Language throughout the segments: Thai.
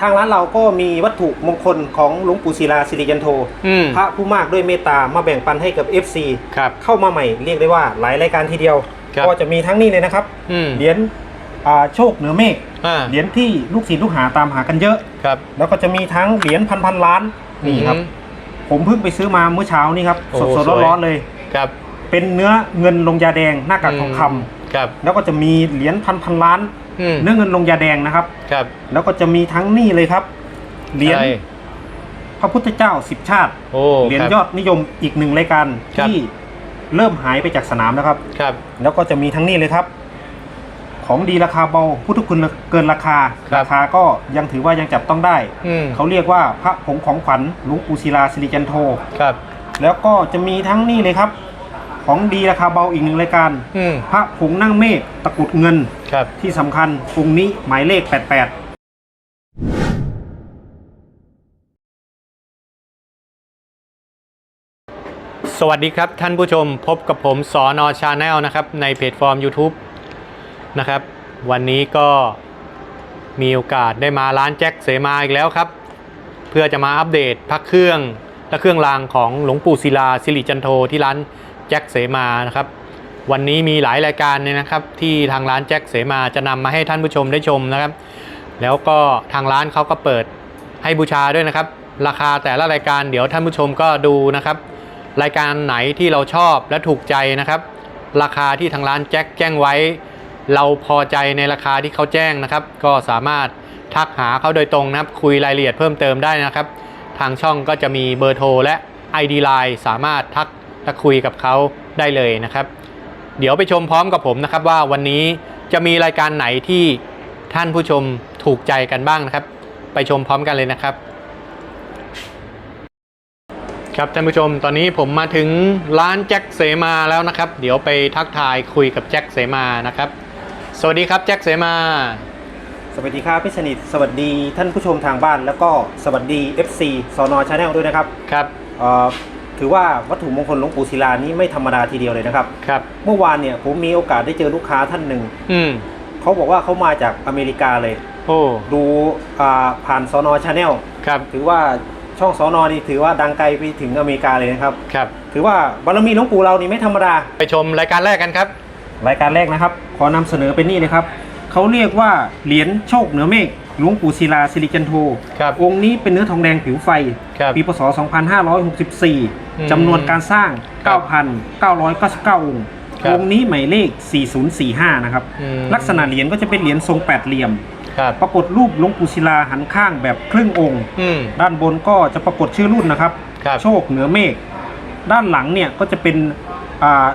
ทางร้านเราก็มีวัตถุมงคลของหลวงปู่ศิลาสิริยันโทอืมพระผู้มากด้วยเมตตามาแบ่งปันให้กับ FC ครับ เข้ามาใหม่เรียกได้ว่าหลายรายการทีเดียว ครับ ก็จะมีทั้งนี้เลยนะครับ อืมเหรียญอ่าโชคเหนือเมฆอ่าเหรียญที่ลูกศิษย์ลูกหาตามหากันเยอะ ครับแล้วก็จะมีทั้งเหรียญพันพันล้านนี่ครับ อืม ผมเพิ่งไปซื้อมาเมื่อเช้านี่ครับโอ้สดสดสวย ร้อนๆเลย ครับ เป็นเนื้อเงินลงยาแดงหน้ากากทองคำครับ แล้วก็จะมีเหรียญพันพันล้าน อืม เนื้อเงินลงยาแดงนะครับ ครับแล้วก็จะมีทั้งนี่เลยครับเหรียญใช่พระพุทธเจ้าสิบชาติโอ้เหรียญครับยอดนิยมอีกหนึ่งรายการครับ ที่เริ่มหายไปจากสนามแล้วครับ ครับ แล้วก็จะมีทั้งนี้เลยครับ ของดีราคาเบาพุทธคุณเกินราคาครับราคาก็ยังถือว่ายังจับต้องได้ อืมเขาเรียกว่าพระผงของขวัญหลวงปู่ศิลาสิริจันโท ครับ แล้วก็จะมีทั้งนี่เลยครับ ของดีราคาเบาอีกหนึ่งรายการอืมพระผงนั่งเมฆตะกรุดเงินครับ ที่สำคัญองค์นี้หมายเลข 88สวัสดีครับท่านผู้ชมพบกับผมสอนอชาแนลนะครับ ในเพจฟอร์ม YouTube นะครับ วันนี้ก็มีโอกาสได้มาร้านแจ็คเสมาอีกแล้วครับ เพื่อจะมาอัปเดตพักเครื่องและเครื่องรางของหลวงปู่ศิลาสิริจันโทที่ร้าน แจ็คเสมานะครับ วันนี้มีหลายรายการเนี่ยนะครับ ที่ทางร้านแจ็คเสมาจะนำมาให้ท่านผู้ชมได้ชมนะครับ แล้วก็ทางร้านเขาก็เปิดให้บูชาด้วยนะครับ ราคาแต่ละรายการเดี๋ยวท่านผู้ชมก็ดูนะครับ รายการไหนที่เราชอบและถูกใจนะครับ ราคาที่ทางร้านแจ็คแจ้งไว้ เราพอใจในราคาที่เขาแจ้งนะครับ ก็สามารถทักหาเขาโดยตรงนะครับ คุยรายละเอียดเพิ่มเติมได้นะครับ ทางช่องก็จะมีเบอร์โทรและ ID Line สามารถทัก และคุยกับเขาได้เลยนะครับ เดี๋ยวไปชมพร้อมกับผมนะครับว่าวันนี้จะมีรายการไหนที่ท่านผู้ชมถูกใจกันบ้างนะครับ ไปชมพร้อมกันเลยนะครับ ครับท่านผู้ชมตอนนี้ผมมาถึงร้านแจ็คเสมาแล้วนะครับ เดี๋ยวไปทักทายคุยกับแจ็คเสมานะครับ สวัสดีครับแจ็คเสมาสวัสดีครับพี่สนิทสวัสดีท่านผู้ชมทางบ้าน แล้วก็สวัสดี FC สอนอชาแนลด้วยนะครับครับเอ่อ ถือว่าวัตถุมงคลหลวงปู่ศิลานี้ไม่ธรรมดาทีเดียวเลยนะครับ ครับ เมื่อวานเนี่ยผมมีโอกาสได้เจอลูกค้าท่านหนึ่งอืมเขาบอกว่าเขามาจากอเมริกาเลย โอ้ ดูอ่าผ่านสอนอชาแนลครับ ถือว่าช่องสอนอนี่ถือว่าดังไกลไปถึงอเมริกาเลยนะครับ ครับ ถือว่าบารมีหลวงปู่เรานี่ไม่ธรรมดา ไปชมรายการแรกกันครับ รายการแรกนะครับ ขอนำเสนอเป็นนี่เลยครับ เขาเรียกว่าเหรียญโชคเหนือเมฆหลวงปู่ศิลาสิริจันโทครับองค์นี้เป็นเนื้อทองแดงผิวไฟ ครับ ปีพศอืม2564 จำนวนการสร้างครับ9,999 องค์ครับ องค์นี้หมายเลข 4045 นะครับ อืมลักษณะเหรียญก็จะเป็นเหรียญทรงแปดเหลี่ยม ครับปรากฏรูปหลวงปู่ศิลาหันข้างแบบครึ่งองค์ อืม ด้านบนก็จะปรากฏชื่อรุ่นนะครับ ครับ โชคเหนือเมฆ ด้านหลังเนี่ยก็จะเป็นอ่า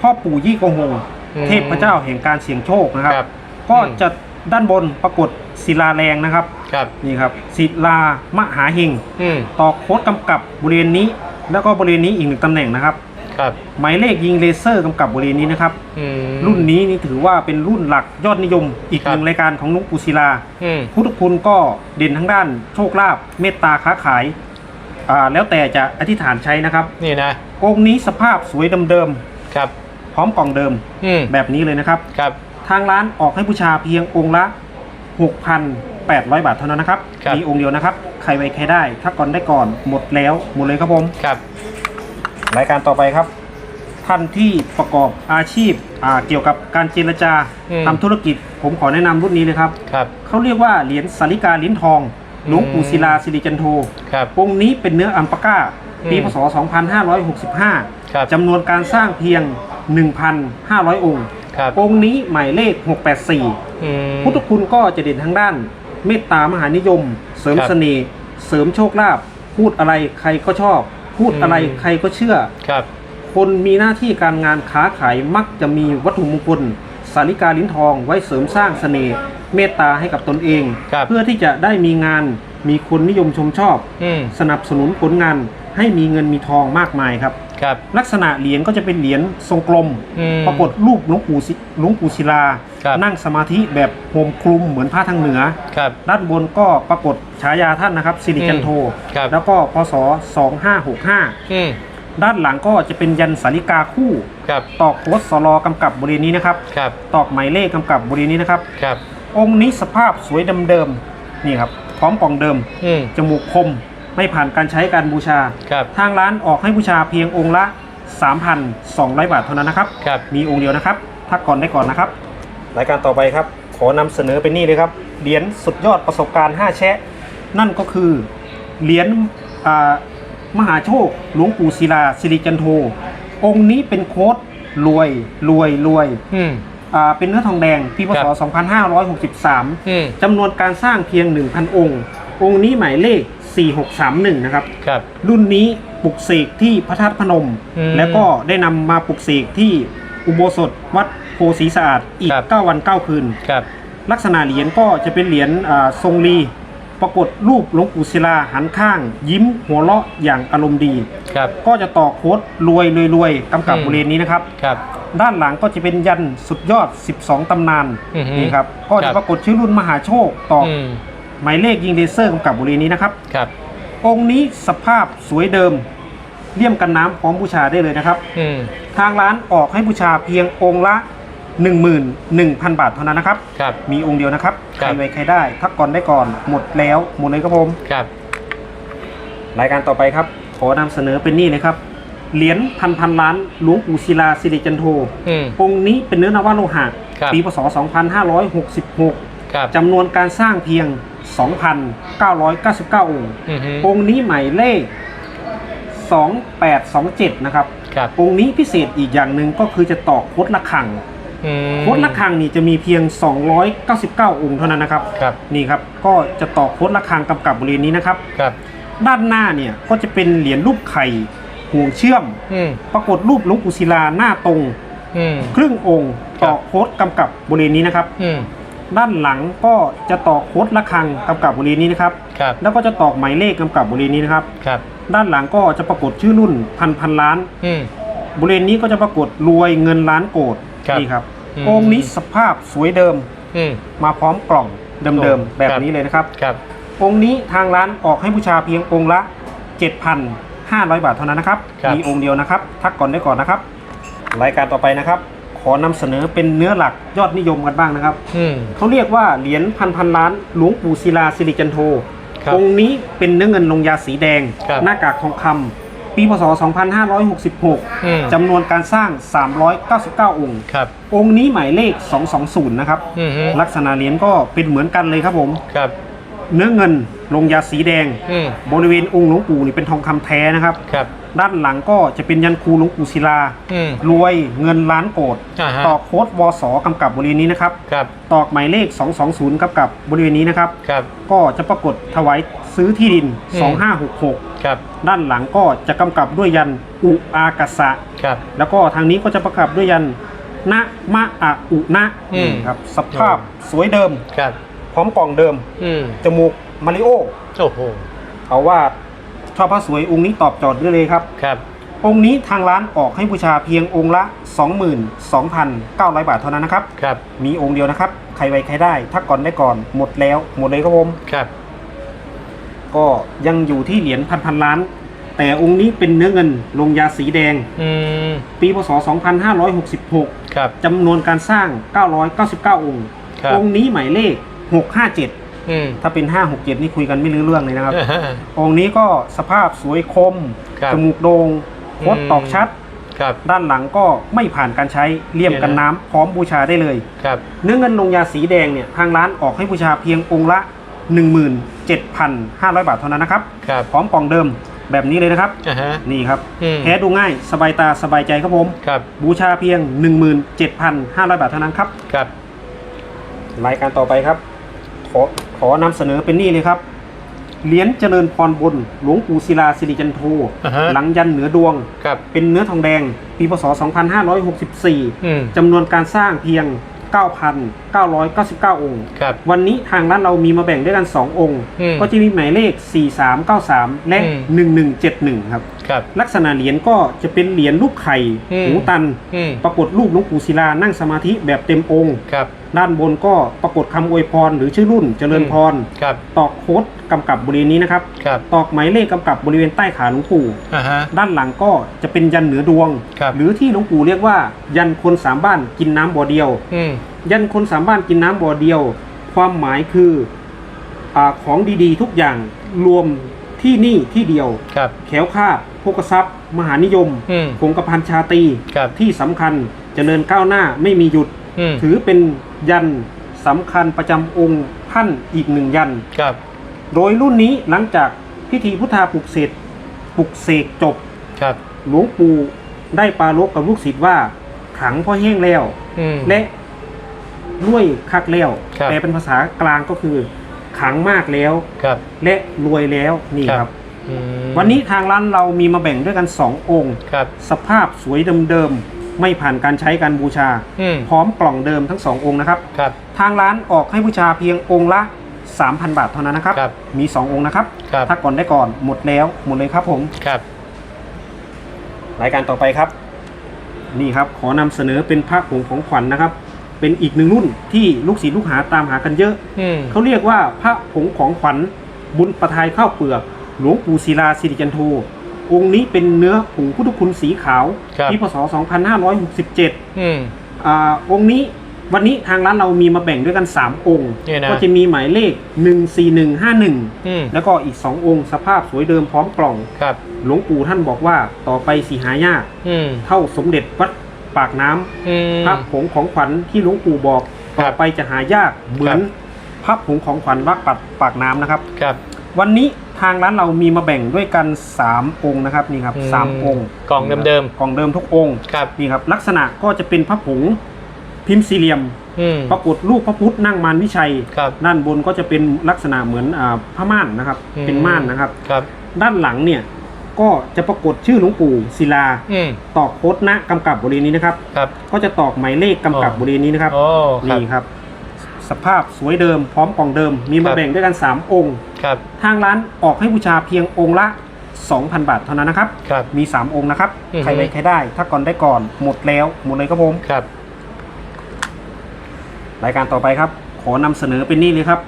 พ่อปู่ยี่โกงหงอืม เทพเจ้าแห่งการเสี่ยงโชคนะครับ ครับก็อืม จะด้านบนปรากฏศิลาแรงนะครับ ครับ นี่ครับศิลามหาเฮงอืม ต่อโค้ดกำกับบริเวณนี้ แล้วก็บริเวณนี้อีกหนึ่งตำแหน่งนะครับ ครับหมายเลขยิงเลเซอร์กำกับบริเวณนี้นะครับ อืมรุ่นนี้นี่ถือว่าเป็นรุ่นหลักยอดนิยมอีกครับหนึ่งรายการของหลุงปู่ศิลา อืม พุทธคุณก็เด่นทั้งด้านโชคลาภเมตตาค้าขายอ่าแล้วแต่จะอธิษฐานใช้นะครับนี่นะ องค์นี้สภาพสวยเดิมครับ ๆพร้อมกล่องเดิมอืมแบบนี้เลยนะครับ ครับ ทางร้านออกให้บูชาเพียงองค์ละ 6,800 บาทเท่านั้นนะครับ ครับ มีองค์เดียวนะครับ ใครไว้ใครได้ ถ้าก่อนได้ก่อนหมดแล้วหมดเลยครับผม ครับ รายการต่อไปครับ ท่านที่ประกอบอาชีพอ่าเกี่ยวกับการเจรจาอืม ทำธุรกิจ ผมขอแนะนำรุ่นนี้เลยครับ ครับ เขาเรียกว่าเหรียญสาริกาลิ้นทองหลวงปู่ศิลาสิริจันโทครับ องค์นี้เป็นเนื้ออัมปาก้า ปีอืม พศ 2565 ครับ จำนวนการสร้างเพียง 1,500 องค์ ครับองค์นี้หมายเลข 684 อืม พุทธคุณก็จะเด่นทางด้าน เมตตามหานิยม เสริมครับเสน่ห์เสริมโชคลาภพูดอะไรใครก็ชอบ พูดอะไรอืม ใครก็เชื่อ ครับคนมีหน้าที่การงานค้าขายมักจะมีวัตถุมงคล สาริกาลิ้นทองไว้เสริมสร้างเสน่ห์เมตตาให้กับตนเอง ครับเพื่อที่จะได้มีงานมีคนนิยมชมชอบ อืมสนับสนุนผลงานให้มีเงินมีทองมากมายครับ ครับ ลักษณะเหรียญก็จะเป็นเหรียญทรงกลม อืม ปรากฏรูปหลวงปู่ศิหลวงปู่ศิลา ครับ นั่งสมาธิแบบโฮมคลุมเหมือนผ้าทางเหนือ ครับ ด้านบนก็ปรากฏฉายาท่านนะครับสิริจันโท ครับ แล้วก็พศ 2565 อืมด้านหลังก็จะเป็นยันสาริกาคู่ ครับตอกโค้ดสลอกำกับบริเวณนี้นะครับ ครับตอกหมายเลขกำกับบริเวณนี้นะครับ ครับองค์นี้สภาพสวยเดิมๆนี่ครับพร้อมกล่องเดิม อืมจมูกคม ไม่ผ่านการใช้การบูชา ครับ ทางร้านออกให้บูชาเพียงองค์ละ 3,200 บาทเท่านั้นนะครับ ครับ มีองค์เดียวนะครับทักก่อนได้ก่อนนะครับ รายการต่อไปครับ ขอนำเสนอเป็นนี่เลยครับเหรียญสุดยอดประสบการณ์ 5 แชะ นั่นก็คือเหรียญอ่ามหาโชคหลวงปู่ศิลาสิริจันโท องค์นี้เป็นโค้ดรวยรวยรวยอืม อ่าเป็นเนื้อทองแดงปีพคศรับ2563 อืม จำนวนการสร้างเพียง 1,000 องค์ องค์นี้หมายเลข 4631 นะครับ ครับ รุ่นนี้ปลุกเสกที่พระธาตุพนม อืมแล้วก็ได้นำมาปลุกเสกที่อุโบสถวัดโพสีสะอาดอีก ครับ 9 วัน 9 คืน ครับ ลักษณะเหรียญก็จะเป็นเหรียญอ่าทรงรี ปรากฏรูปหลวงปู่ศิลาหันข้าง ยิ้มหัวเราะอย่างอารมณ์ดี ครับ ก็จะต่อโค้ดรวยรวยรวยกำกับอืม บริเวณนี้นะครับ ครับ ด้านหลังก็จะเป็นยันสุดยอด 12 ตำนานอือฮึนี่ครับ ก็ครัจะบ ปรากฏชื่อรุ่นมหาโชคต่อออืม หมายเลขยิงเลเซอร์กำกับบริเวณนี้นะครับ ครับ องค์นี้สภาพสวยเดิมเลี่ยมกันน้ำพร้อมบูชาได้เลยนะครับ อืม ทางร้านออกให้บูชาเพียงองค์ละ 11,000 บาทเท่านั้นนะครับ ครับ มีองค์เดียวนะครับ คใครัรบ ไว้ใครได้ ทักก่อนได้ก่อน หมดแล้วหมดเลยครับผม ครับ รายการต่อไปครับ ขอนำเสนอเป็นนี่เลยครับ เหรียญพันพันล้านหลวงปู่ศิลาสิริจันโท อืม องค์นี้เป็นเนื้อนวโลหะ ครับ ปีพศ2566ครับจำนวนการสร้างเพียง 2,999 องค์ อือฮึองค์นี้หมายเลข 2827 นะครับ ครับองค์นี้พิเศษอีกอย่างหนึ่งก็คือจะต่อโคดละคัง อืมโคดละคังนี่จะมีเพียง 299 องค์เท่านั้นนะครับ ครับนี่ครับ ก็จะต่อโคดละคังกำกับบริเวณนี้นะครับ ครับด้านหน้าเนี่ยก็จะเป็นเหรียญรูปไข่ห่วงเชื่อม อืมปรากฏรูปหลวงปู่ศิลาหน้าตรง อืมครึ่งองค์ครับต่อโคดกำกับบริเวณนี้นะครับ อืม ด้านหลังก็จะต่อโคดละคังกำกับบริเวณนี้นะครับ ครับ แล้วก็จะตอกหมายเลขกำกับบริเวณนี้นะครับ ครับ ด้านหลังก็จะปรากฏชื่อรุ่นพันพันล้าน อืม บริเวณนี้ก็จะปรากฏรวยเงินล้านโกดครับนี่ครับอืม องค์นี้สภาพสวยเดิมอืม มาพร้อมกล่องเดิมโอ้ๆแบบครับนี้เลยนะครับ ครับ องค์นี้ทางร้านออกให้บูชาเพียงองค์ละ 7,500 บาทเท่านั้นนะครับ ครับ มีองค์เดียวนะครับ ทักก่อนได้ก่อนนะครับ รายการต่อไปนะครับ ขอนำเสนอเป็นเนื้อหลักยอดนิยมกันบ้างนะครับ อืม เขาเรียกว่าเหรียญพันพันล้านหลวงปู่ศิลาสิริจันโทครับองค์นี้เป็นเนื้อเงินลงยาสีแดง ครับ หน้ากากทองคำปีพศ 2566 อืมจำนวนการสร้าง 399 องค์ ครับ องค์นี้หมายเลข 220 นะครับ อืมฮึ ลักษณะเหรียญก็เป็นเหมือนกันเลยครับผม ครับ เนื้อเงิน ลงยาสีแดง อืมบริเวณองค์หลวงปู่นี่เป็นทองคำแท้นะครับ ครับ ด้านหลังก็จะเป็นยันคูหลวงปู่ศิลา อืม รวยเงินล้านโกดอ่าฮะต่อโค้ดวสกำกับบริเวณนี้นะครับ ครับ ตอกหมายเลข 220กับกับบริเวณนี้นะครับ ครับ ก็จะปรากฏถวายซื้อที่ดิน อืม 2566 ครับ ด้านหลังก็จะกำกับด้วยยันอุอากษะ ครับ แล้วก็ทางนี้ก็จะประกอบด้วยยันนะมะอะอุนะอืม ครับสภาพสวยเดิม ครับ พร้อมกล่องเดิม อืม จมูก มาริโอโอ้โหเอาว่าชอบพระสวยองค์นี้ตอบโจทย์ได้เลยครับ ครับ องค์นี้ทางร้านออกให้บูชาเพียงองค์ละ 22,900 บาทเท่านั้นนะครับ ครับ มีองค์เดียวนะครับ ใครไว้ใครได้ ถ้าก่อนได้ก่อนหมดแล้ว หมดเลยครับผม ครับ ก็ยังอยู่ที่เหรียญพันพันล้าน แต่องค์นี้เป็นเนื้อเงินลงยาสีแดง อืม ปีพศ 2566 ครับ จำนวนการสร้าง 999 องค์ ครับ องค์นี้หมายเลข 657อืม ถ้าเป็น567นี่คุยกันไม่รู้เรื่องเลยนะครับอ่าฮะองค์นี้ก็สภาพสวยคมครับจมูกโดง่งโคดอืมตอกชัดครับด้านหลังก็ไม่ผ่านการใช้เลี่ยมกันน้ำพร้อมบูชาได้เลยครับเนื้อเงินลงยาสีแดงเนี่ยทางร้านออกให้บูชาเพียงองค์ละ 17,500 บาทเท่านั้นนะครับครับพร้อมกล่องเดิมแบบนี้เลยนะครับอ่าฮะนี่ครับอืมแท้ดูง่ายสบายตาสบายใจครับผมครับบูชาเพียง 17,500 บาทเท่านั้นครับครับรายการต่อไปครับ ขอขอนำเสนอเป็นนี่เลยครับเหรียญเจริญพรบนหลวงปู่ศิลาสิริจันโทอ่าฮะ หลังยันเหนือดวง ครับ เป็นเนื้อทองแดง ปีพศ 2564 อืมจำนวนการสร้างเพียง 9,999 องค์ ครับ วันนี้ทางร้านเรามีมาแบ่งด้วยกัน 2 องค์ อืมก็จะมีหมายเลข 4393 และ อืม 1171 ครับ ครับลักษณะเหรียญก็จะเป็นเหรียญรูปไข่อืม หูตัน อืม ปรากฏรูปหลวงปู่ศิลานั่งสมาธิแบบเต็มองค์ ครับ ด้านบนก็ปรากฏคำอวยพรหรือชื่อรุ่นเจริญพร ครับ ตอกโค้ดกำกับบริเวณนี้นะครับ ครับ ตอกหมายเลขกำกับบริเวณใต้ขาหลวงปู่ อ่าฮะ ด้านหลังก็จะเป็นยันเหนือดวง ครับ หรือที่หลวงปู่เรียกว่า ยันคนสามบ้านกินน้ำบ่อเดียว อืม ยันคนสามบ้านกินน้ำบ่อเดียว ความหมายคืออาของดีๆ ทุกอย่างรวม ที่นี่ที่เดียว ครับ แขวคาดโภคทรัพย์ มหานิยมอืมคงกระพันชาตรีครับ ที่สำคัญเจริญก้าวหน้าไม่มีหยุด อืมถือเป็นยันสำคัญประจำองค์ท่านอีกหนึ่งยัน ครับโดยรุ่นนี้หลังจากพิธีพุทธาปลุกเสกปลุกเสกจบ ครับหลวงปู่ได้ปรารภกับลูกศิษย์ว่าขังพ่อแห้งแล้ว อืม และด้วยคักแล้ว ครับแปลเป็นภาษากลางก็คือ ขังมากแล้ว ครับ และรวยแล้วนี่ครับครับ อืมวันนี้ทางร้านเรามีมาแบ่งด้วยกัน 2 องค์ ครับ สภาพสวยเดิมๆ ไม่ผ่านการใช้การบูชา อืมพร้อมกล่องเดิมทั้ง 2 องค์นะครับ ครับ ทางร้านออกให้บูชาเพียงองค์ละ 3,000 บาทเท่านั้นนะครับ ครับ มี 2 องค์นะครับ ครับ ถ้าก่อนได้ก่อนหมดแล้วหมดเลยครับผม ครับ รายการต่อไปครับ นี่ครับ ขอนำเสนอเป็นพระผงของขวัญนะครับ เป็นอีกหนึ่งรุ่นที่ลูกศิษย์ลูกหาตามหากันเยอะ อืมเขาเรียกว่าพระผงของขวัญบุญประทายข้าวเปลือก หลวงปู่ศิลาสิริจันโท องค์นี้เป็นเนื้อผงพุทธคุณสีขาวครับ ปีพศ 2567 อืม อ่าองค์นี้วันนี้ทางร้านเรามีมาแบ่งด้วยกัน 3 องค์นี่นะ ก็จะมีหมายเลข 14151 อืมแล้วก็อีก 2 องค์สภาพสวยเดิมพร้อมกล่อง ครับ หลวงปู่ท่านบอกว่าต่อไปสีหายาก อืม เท่าสมเด็จวัด ปากน้ำอืม พระผงของขวัญที่หลวงปู่บอกครับ ต่อไปจะหายากเหมือนพระผงของขวัญวัดปัดปากน้ำนะครับ ครับวันนี้ทางร้านเรามีมาแบ่งด้วยกัน 3 องค์นะครับนี่ครับอืมสามองค์กล่องเดิมๆกล่องเดิมทุกองค์ครับ นี่ครับลักษณะก็จะเป็นพระผงพิมพ์สี่เหลี่ยม อืมปรากฏรูปพระพุทธนั่งมารวิชัย ครับ ด้านบนก็จะเป็นลักษณะเหมือนอาผ้าม่านนะครับ อืม เป็นม่านนะครับ ครับ ด้านหลังเนี่ย ก็จะปรากฏชื่อหลวงปู่ศิลา อืมตอกโคดนะกำกับบริเวณนี้นะครับ ครับ ก็จะตอกหมายเลขกำกับอ๋อบริเวณนี้นะครับ โอ้ครับ นี่ครับ สภาพสวยเดิมพร้อมกล่องเดิม มีครัมาบ แบ่งด้วยกัน 3 องค์ ครับ ทางร้านออกให้บูชาเพียงองค์ละ 2,000 บาทเท่านั้นนะครับ ครับ มี 3 องค์นะครับ อือฮึ ใครไว้ใครได้ ถ้าก่อนได้ก่อน หมดแล้ว หมดเลยครับผม ครับ รายการต่อไปครับ ขอนำเสนอเป็นนี่เลยครับ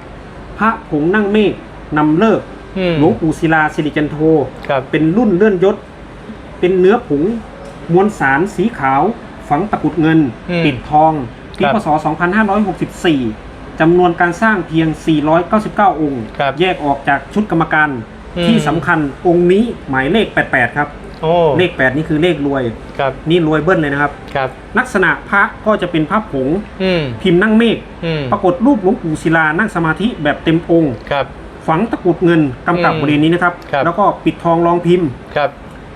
พระผงนั่งเมฆนำเลิกอืม หลวงปู่ศิลาสิริจันโทครับเป็นรุ่นเลื่อนยศ เป็นเนื้อผงมวลสารสีขาว ฝังตะกรุดเงินอืมปิดทองปีครับพศ 2564 จำนวนการสร้างเพียง 499 องค์ครับแยกออกจากชุดกรรมการอืมที่สำคัญองค์นี้หมายเลข 88 ครับโอ้เลข 8 นี่คือเลขรวยครับนี่รวยเบิ้ลเลยนะครับครับ ลักษณะพระก็จะเป็นพระผงอืมพิมพ์นั่งเมฆอืมปรากฏรูปหลวงปู่ศิลานั่งสมาธิแบบเต็มองค์ครับ ฝังตะกรุดเงินกำกับอืมบริเวณนี้นะครับ ครับ แล้วก็ปิดทองรองพิมพ์ ครับ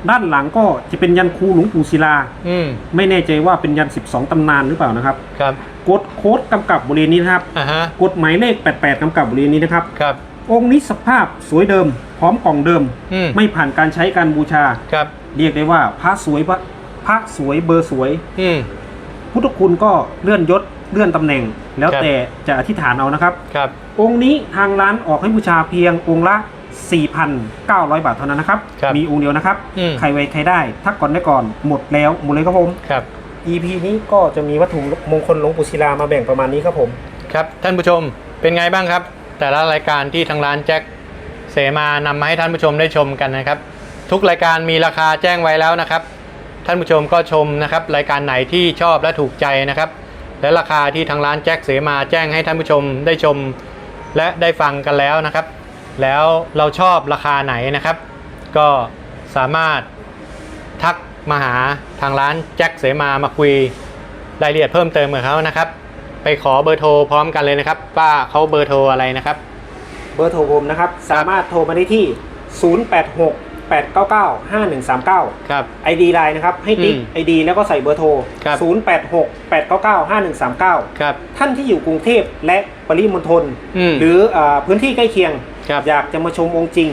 ด้านหลังก็จะเป็นยันครูหลวงปู่ศิลา อืมไม่แน่ใจว่าเป็นยัน 12 ตำนานหรือเปล่านะครับครับกดโค้ดกำกับบริเวณนี้นะครับอ่าฮะกดหมายเลข 88กำกับบริเวณนี้นะครับ ครับองค์นี้สภาพสวยเดิม พร้อมกล่องเดิม อืมไม่ผ่านการใช้การบูชา ครับเรียกได้ว่าพระสวยพระพระสวยเบอร์สวย อืมพุทธคุณก็เลื่อนยศ เลื่อนตำแหน่ง แล้วครับแต่จะอธิษฐานเอานะครับ ครับ องค์นี้ทางร้านออกให้บูชาเพียงองค์ละ 4,900 บาทเท่านั้นนะครับ ครับมีองค์เดียวนะครับ อืม ใครไว้ใครได้ถ้าก่อนได้ก่อนหมดแล้วหมดเลยครับผม ครับ EP นี้ก็จะมีวัตถุมงคลหลวงปู่ศิลามาแบ่งประมาณนี้ครับผม ครับท่านผู้ชมเป็นไงบ้างครับ แต่ละรายการที่ทางร้านแจ็คเสมานำมาให้ท่านผู้ชมได้ชมกันนะครับ ทุกรายการมีราคาแจ้งไว้แล้วนะครับ ท่านผู้ชมก็ชมนะครับ รายการไหนที่ชอบและถูกใจนะครับ และราคาที่ทางร้านแจ็คเสมาแจ้งให้ท่านผู้ชมได้ชมและได้ฟังกันแล้วนะครับ แล้วเราชอบราคาไหนนะครับ ก็สามารถทักมาหาทางร้านแจ็คเสมามาคุยรายละเอียดเพิ่มเติมกับเขานะครับ ไปขอเบอร์โทรพร้อมกันเลยนะครับว่าเขาเบอร์โทรอะไรนะครับ เบอร์โทรผมนะครับ สามารถโทรมาได้ที่ 086 899 5139 ครับ ID ไลน์นะครับ ให้ติ๊ก อืม ID แล้วก็ใส่เบอร์โทร ครับ 086 899 5139 ครับ ท่านที่อยู่กรุงเทพและปริมณฑลอืมหรืออาพื้นที่ใกล้เคียง ครับ อยากจะมาชมองค์จริง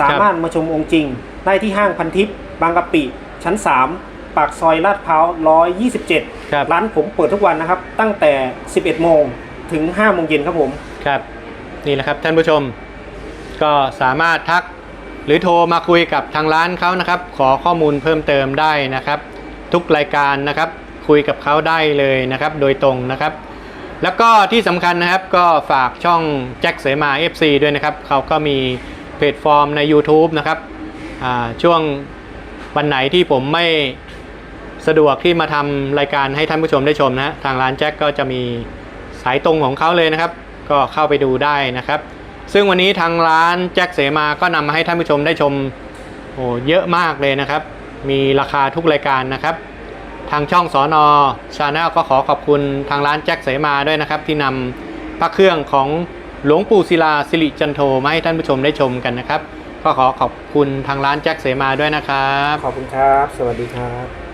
สามารถมาชมองค์จริง ได้ที่ห้างพันทิพย์บางกะปิ ชั้น 3 ปากซอยลาดพร้าว 127 ครับ ร้านผมเปิดทุกวันนะครับ ตั้งแต่ 11 โมงถึง 5 โมงเย็นครับผม ครับ นี่แหละครับท่านผู้ชม ก็สามารถทัก หรือโทรมาคุยกับทางร้านเขานะครับ ขอข้อมูลเพิ่มเติมได้นะครับ ทุกรายการนะครับ คุยกับเขาได้เลยนะครับ โดยตรงนะครับ แล้วก็ที่สำคัญนะครับก็ฝากช่องแจ็คเสมา FC ด้วยนะครับเขาก็มีเพจฟอร์มใน YouTube นะครับช่วงวันไหนที่ผมไม่สะดวกที่มาทำรายการให้ท่านผู้ชมได้ชมนะทางร้านแจ็คก็จะมีสายตรงของเขาเลยนะครับ ก็เข้าไปดูได้นะครับ ซึ่งวันนี้ทางร้านแจ็คเสมาก็นำมาให้ท่านผู้ชมได้ชมโอ้เยอะมากเลยนะครับ มีราคาทุกรายการนะครับ ทางช่องสอนอชาแนลก็ขอขอบคุณทางร้านแจ็คเสมาด้วยนะครับ ที่นำพระเครื่องของหลวงปู่ศิลาสิริจันโทมาให้ท่านผู้ชมได้ชมกันนะครับ ก็ขอขอบคุณทางร้านแจ็คเสมาด้วยนะครับ ขอบคุณครับ สวัสดีครับ